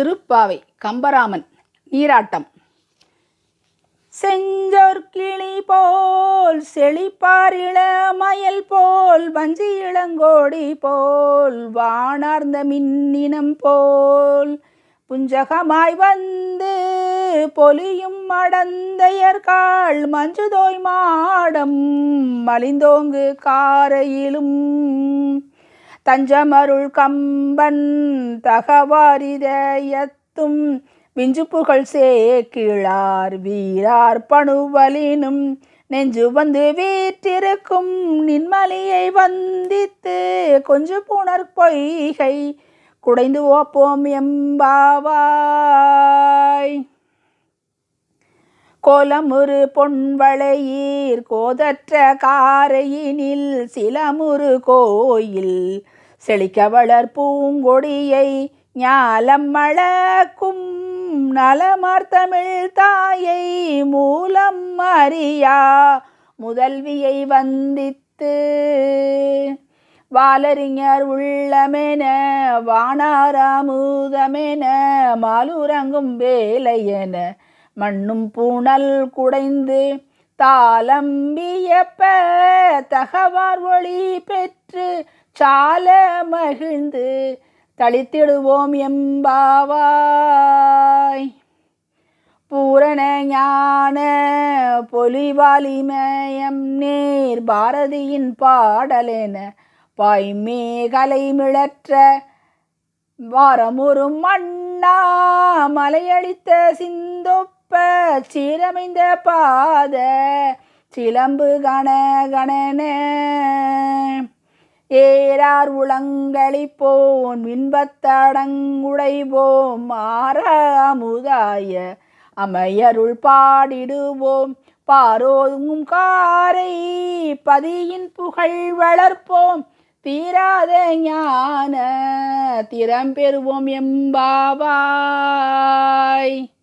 திருப்பாவை கம்பராமன் நீராட்டம். செஞ்சொற்கிளி போல் செழிப்பாரிள மயல் போல் வஞ்சி இளங்கோடி போல் வானார்ந்த மின்னினம் போல். புஞ்சகமாய் வந்து பொலியும் அடந்தையர்காள் மஞ்சுதோய் மாடம் மலிந்தோங்கு காரையிலும். தஞ்சமருள் கம்பன் தகவாரிதயத்தும் விஞ்சு புகழ் சேக்கிழார் வீரார் பணுவலினும் நெஞ்சு வந்து வீற்றிருக்கும் நின்மலியை வந்தித்து கொஞ்சு புணர் பொய்கை குடைந்து ஓப்போம் எம்பாவாய். கோலமுறு பொன்வளையீர் கோதற்ற காரையினில் சிலமுறு கோயில். செழிக்க வளர் பூங்கொடியை ஞாலம் மழக்கும் நலமார்த்தமிழ் தாயை மூலம் அறியா. முதல்வியை வந்தித்து வாலறிஞர் உள்ளமென வானாராமுதமென மாலுரங்கும் வேலையென மண்ணும் பூணல் குடைந்து தாளம்பியப்ப தகவார் ஒளி பெற்று சால மகிழ்ந்து தளித்திடுவோம் எம்பாவாய். பூரண ஞான பொலிவாலிமயம் நேர் பாரதியின் பாடலென பாய்மேகலை மிழற்ற வாரமுறும் மண்ணா மலையளித்த சிந்தொப்ப சீரமைந்த பாத சிலம்பு கண கணன. ஏறார் உளங்களிப்போன் விண்பத்தடங்குடைவோம் மாற அமுதாய அமையருள் பாடிடுவோம். பாரோங்கும் காரை பதியின் புகழ் வளர்ப்போம். தீராத ஞான திறம் பெறுவோம் எம்பாவாய்.